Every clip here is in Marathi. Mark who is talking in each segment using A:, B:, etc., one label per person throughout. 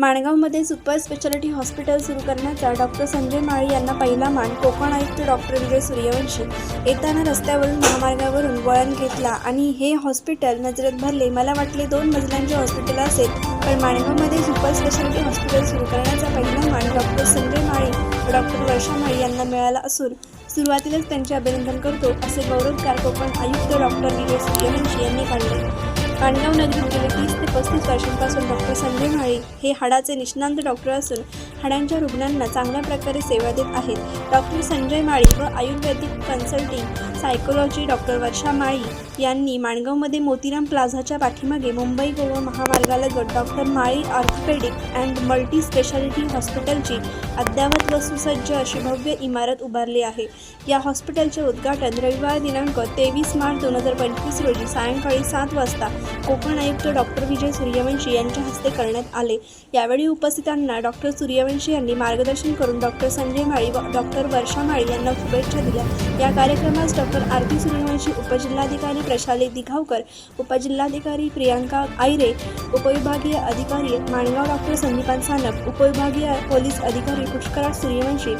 A: माणगावमध्ये सुपर स्पेशालिटी हॉस्पिटल सुरू करण्याचा डॉक्टर संजय माळी यांना पहिला मान कोकण आयुक्त डॉक्टर विजय सूर्यवंशी येताना रस्त्यावरून महामार्गावरून वळण घेतला आणि हे हॉस्पिटल नजरेत भरले. मला वाटले दोन मजल्यांचे हॉस्पिटल असेल पण माणगावमध्ये सुपर स्पेशालिटी हॉस्पिटल सुरू करण्याचा पहिला मान डॉक्टर संजय माळी व डॉक्टर वर्षा माळी यांना मिळाला असून सुरुवातीलाच त्यांचे अभिनंदन करतो असे गौरवकार कोकण आयुक्त डॉक्टर विजय सूर्यवंशी यांनी काढले. पाणगाव नगरीत गेले तीस ते पस्तीस वर्षांपासून डॉक्टर संजय माळी हे हाडाचे निष्णांत डॉक्टर असून हाडांच्या रुग्णांना चांगल्या प्रकारे सेवा देत आहेत. डॉक्टर संजय माळी व ayurvedic consulting psychology doctor Varsha Mali यांनी माणगावमध्ये मोतीराम प्लाझाच्या पाठीमागे Mumbai Goa महामार्गालगत doctor Mali orthopaedic and multi speciality हॉस्पिटलची अद्ययावत व सुसज्ज अशी भव्य इमारत उभारली आहे. या हॉस्पिटलचे उद्घाटन रविवार दिनांक तेवीस मार्च दोन हजार पंचवीस रोजी सायंकाळी सात वाजता कोकण आयुक्त डॉक्टर विजय सूर्यवंशी यांच्या हस्ते करण्यात आले. यावेळी उपस्थितांना डॉक्टर सूर्यवंशी यांनी मार्गदर्शन करून डॉक्टर संजय माळी व डॉक्टर वर्षा माळी यांना शुभेच्छा दिल्या. या कार्यक्रमास डॉक्टर आरती सूर्यवंशी उपजिल्हाधिकारी प्रशाली दिघावकर उपजिल्हाधिकारी प्रियांका आयरे उपविभागीय अधिकारी माणगाव डॉक्टर संदीपान सानप उपविभागीय पोलीस अधिकारी पुष्कराज सूर्यवंशी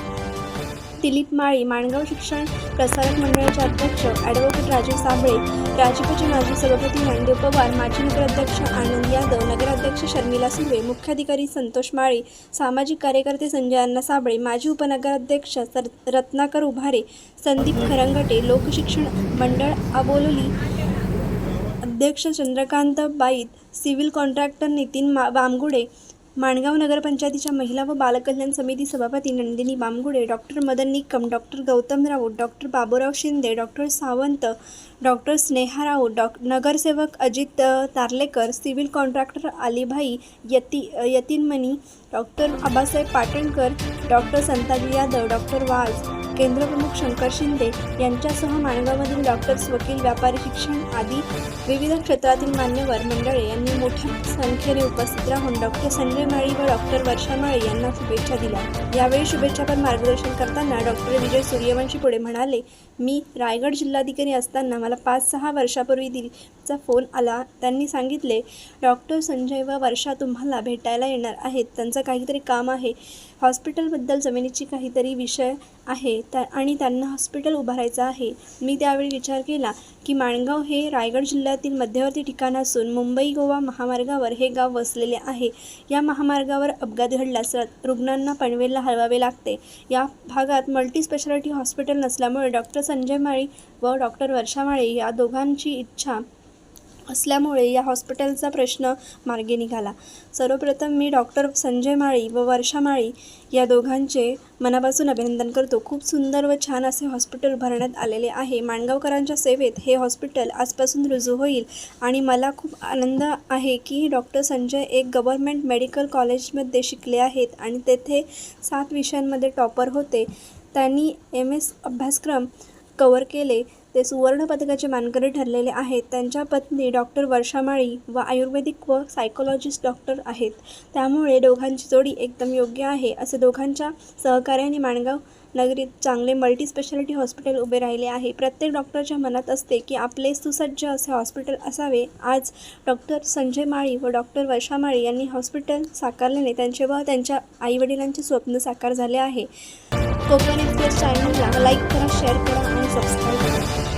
A: दिलीप माळी माणगाव शिक्षण प्रसारक मंडळाचे अध्यक्ष ॲडव्होकेट राजीव साबळे राजपचे माजी सभापती नांदेव पवार माजी नगराध्यक्ष आनंद यादव नगराध्यक्ष शर्मिला सुर्वे मुख्याधिकारी संतोष माळी सामाजिक कार्यकर्ते संजय अण्णा साबळे माजी उपनगराध्यक्ष सर रत्नाकर उभारे संदीप खरंगटे लोकशिक्षण मंडळ आबोलोली अध्यक्ष चंद्रकांत बाईत सिव्हिल कॉन्ट्रॅक्टर नितीन मा बामगुडे माणगाव नगरपंचायतीच्या महिला व बालकल्याण समिती सभापती Nandini Bamgude doctor Madan Nikam doctor Gautam Raut doctor Baburao Shinde doctor Sawant doctor Sneha Raut डॉ नगरसेवक Ajit Tarlekar civil contractor Alibhai यती यतीनमणी doctor Abasaheb Patankar doctor Santaji Yadav doctor Vaz केंद्रप्रमुख Shankar Shinde यांच्यासह माणगावमधील डॉक्टर्स वकील व्यापारी शिक्षण आदी विविध क्षेत्रातील मान्यवर मंडळे यांनी मोठ्या संख्येने उपस्थित राहून डॉक्टर संजय माळी व डॉक्टर वर्षा माळी यांना शुभेच्छा दिल्या. यावेळी शुभेच्छापर मार्गदर्शन करताना डॉक्टर विजय सूर्यवंशी पुढे म्हणाले मी रायगड जिल्हाधिकारी असताना मला पाच सहा वर्षापूर्वी दिलीचा फोन आला. त्यांनी सांगितले डॉक्टर संजय व वर्षा तुम्हाला भेटायला येणार आहेत. त्यांचं काहीतरी काम आहे. हॉस्पिटलबद्दल जमिनीची काहीतरी विषय आहे. त्या आणि त्यांना हॉस्पिटल उभारायचं आहे. मी त्यावेळी विचार केला की माणगाव हे रायगड जिल्ह्यातील मध्यवर्ती ठिकाण असून मुंबई गोवा महामार्गावर हे गाव वसलेले आहे. या महामार्गावर अपघात घडल्यास रुग्णांना पनवेलला हलवावे लागते. या भागात मल्टी स्पेशालिटी हॉस्पिटल नसल्यामुळे डॉक्टर संजय माळी व डॉक्टर वर्षा माळी या दोघांची इच्छा असल्यामुळे या हॉस्पिटलचा प्रश्न मार्गी निघाला. सर्वप्रथम मी डॉक्टर संजय माळी व वर्षा माळी या दोघांचे मनापासून अभिनंदन करतो. खूप सुंदर व छान असे हॉस्पिटल उभारण्यात आलेले आहे. माणगावकरांच्या सेवेत हे हॉस्पिटल आजपासून रुजू होईल आणि मला खूप आनंद आहे की डॉक्टर संजय एक गव्हर्मेंट मेडिकल कॉलेजमध्ये शिकले आहेत आणि तेथे सात विषयांमध्ये टॉपर होते. त्यांनी एम एस अभ्यासक्रम कवर केले ते सुवर्णपदकाचे मानकरी ठरलेले आहेत. त्यांच्या पत्नी डॉक्टर वर्षा माळी व आयुर्वेदिक व सायकोलॉजिस्ट डॉक्टर आहेत. त्यामुळे दोघांची जोडी एकदम योग्य आहे असे दोघांच्या सहकार्याने माणगाव नगरीत चांगले मल्टी स्पेशालिटी हॉस्पिटल उभे राहिले आहे. प्रत्येक डॉक्टरच्या मनात असते की आपले सुसज्ज असे हॉस्पिटल असावे. आज डॉक्टर संजय माळी व डॉक्टर वर्षा माळी यांनी हॉस्पिटल साकारल्याने त्यांचे व त्यांच्या आईवडिलांचे स्वप्न साकार झाले आहे. कोकण एक्सप्रेस चॅनलला लाईक करा शेअर करा आणि सबस्क्राईब करा।